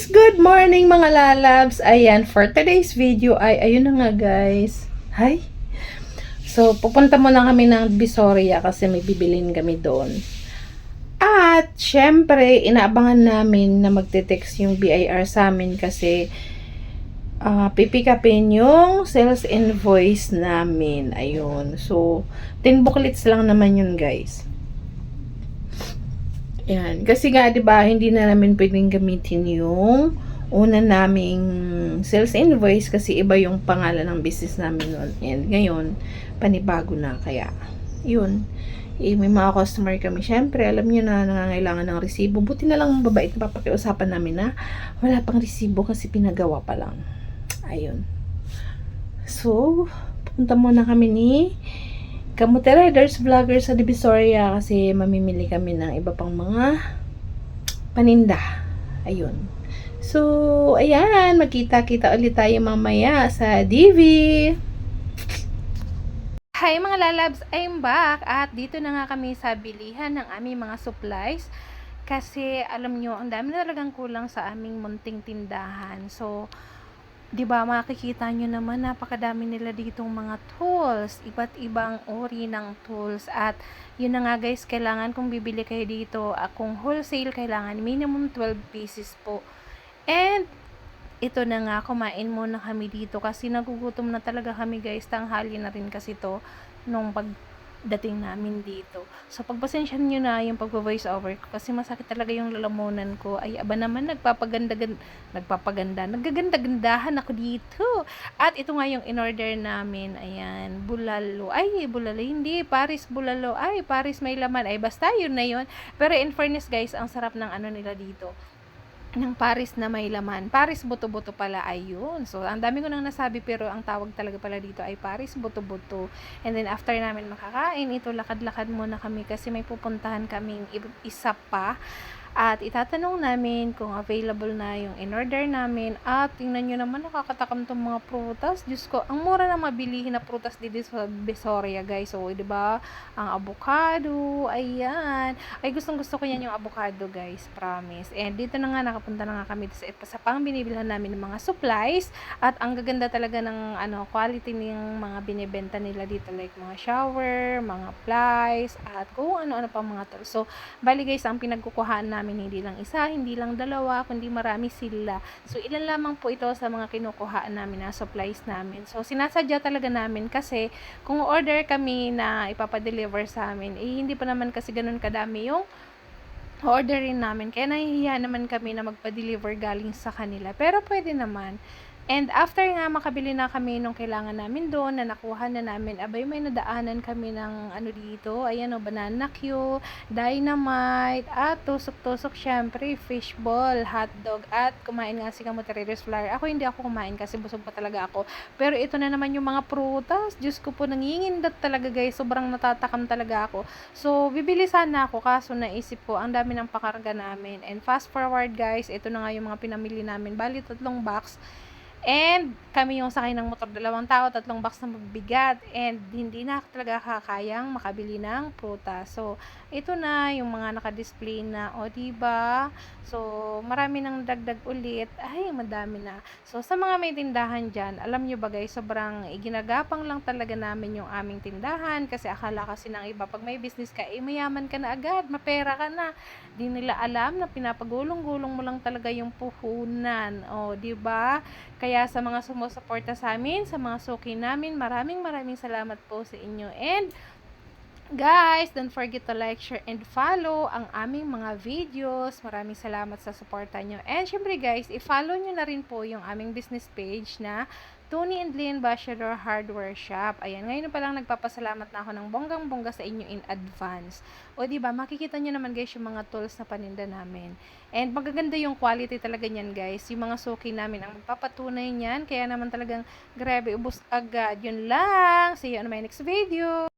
guys! Good morning mga lalabs! Ayan, for today's video ay, ayun na nga guys. Hi! So, pupunta muna kami ng Visoria kasi may bibilin kami doon. At, syempre, inaabangan namin na magte-text yung BIR sa amin kasi uh, pipikapin yung sales invoice namin. Ayun. So, 10 booklets lang naman yun guys. Yan. Kasi nga, di ba, hindi na namin pwedeng gamitin yung una naming sales invoice kasi iba yung pangalan ng business namin noon. And ngayon, panibago na. Kaya, yun. Eh, may mga customer kami. Siyempre, alam nyo na nangangailangan ng resibo. Buti na lang mababait na papakiusapan namin na wala pang resibo kasi pinagawa pa lang. Ayun. So, punta muna kami ni Kamuti Riders Vlogger sa Divisoria kasi mamimili kami ng iba pang mga paninda. Ayun. So, ayan, magkita-kita ulit tayo mamaya sa DV. Hi mga lalabs, I'm back at dito na nga kami sa bilihan ng aming mga supplies kasi alam nyo, ang dami na talagang kulang sa aming munting tindahan. So, 'di ba makikita nyo naman napakadami nila ditong mga tools, iba't ibang uri ng tools. At yun na nga guys, kailangan kung bibili kayo dito, uh, kung wholesale kailangan minimum 12 pieces po. And ito na nga, kumain muna kami dito. Kasi nagugutom na talaga kami guys, tanghali na rin kasi to nung pagdating namin dito. So, pagpasensyahan nyo na yung pagpo-voice over ko kasi masakit talaga yung lalamunan ko. Ay, aba naman, nagpapaganda, nagpapaganda, naggaganda-gandahan ako dito. At ito nga yung in-order namin, ayan, bulalo. Ay, bulalo, hindi, Paris bulalo. Ay, Paris may laman. Ay, basta yun na yun. Pero in fairness guys, ang sarap ng ano nila dito ng Paris na may laman. Paris buto-buto pala ayun. So, ang dami ko nang nasabi pero ang tawag talaga pala dito ay Paris buto-buto. And then after namin makakain, ito lakad-lakad muna kami kasi may pupuntahan kaming isa pa at itatanong namin kung available na yung in-order namin. At tingnan nyo naman, nakakatakam tong mga prutas. Diyos ko, ang mura na mabilihin na prutas dito sa Besoria, guys. So, di ba Ang avocado, ayan. Ay, gustong gusto ko yan yung avocado, guys. Promise. And dito na nga, nakapunta na nga kami sa, sa pang binibilhan namin ng mga supplies. At ang gaganda talaga ng ano, quality ng mga binibenta nila dito. Like mga shower, mga plies, at kung ano-ano pa mga tools. So, bali guys, ang pinagkukuhaan na namin hindi lang isa, hindi lang dalawa, kundi marami sila. So, ilan lamang po ito sa mga kinukuhaan namin na supplies namin. So, sinasadya talaga namin kasi kung order kami na ipapadeliver sa amin, eh hindi pa naman kasi ganun kadami yung orderin namin. Kaya nahihiya naman kami na magpa-deliver galing sa kanila. Pero pwede naman. And after nga makabili na kami nung kailangan namin doon na nakuha na namin, abay may nadaanan kami ng ano dito, ayan o, banana Q, dynamite, at tusok-tusok syempre, fishball, hotdog, at kumain nga si Kamotereres Flour. Ako hindi ako kumain kasi busog pa talaga ako. Pero ito na naman yung mga prutas, Diyos ko po, nangingindat talaga guys, sobrang natatakam talaga ako. So, bibili sana ako, kaso naisip ko, ang dami ng pakarga namin. And fast forward guys, ito na nga yung mga pinamili namin, bali tatlong box, And kami yung sakay ng motor, dalawang tao, tatlong box na mabibigat. And hindi na talaga kakayang makabili ng prutas. So, ito na yung mga naka-display na, o, diba? So, marami nang dagdag ulit. Ay, madami na. So, sa mga may tindahan dyan, alam nyo ba guys, sobrang iginagapang lang talaga namin yung aming tindahan. Kasi akala kasi ng iba, pag may business ka, eh, mayaman ka na agad, mapera ka na. Di nila alam na pinapagulong-gulong mo lang talaga yung puhunan. O, diba? Kaya kaya sa mga sumusuporta sa amin, sa mga suki namin, maraming maraming salamat po sa inyo. And Guys, don't forget to like, share, and follow ang aming mga videos. Maraming salamat sa suporta nyo. And syempre guys, i-follow nyo na rin po yung aming business page na Tony and Lynn Bachelor Hardware Shop. Ayan, ngayon pa lang nagpapasalamat na ako ng bonggang-bongga sa inyo in advance. O di ba makikita nyo naman guys yung mga tools na paninda namin. And magaganda yung quality talaga niyan guys. Yung mga suki namin ang magpapatunay niyan. Kaya naman talagang grabe, ubos agad. Yun lang. See you on my next video.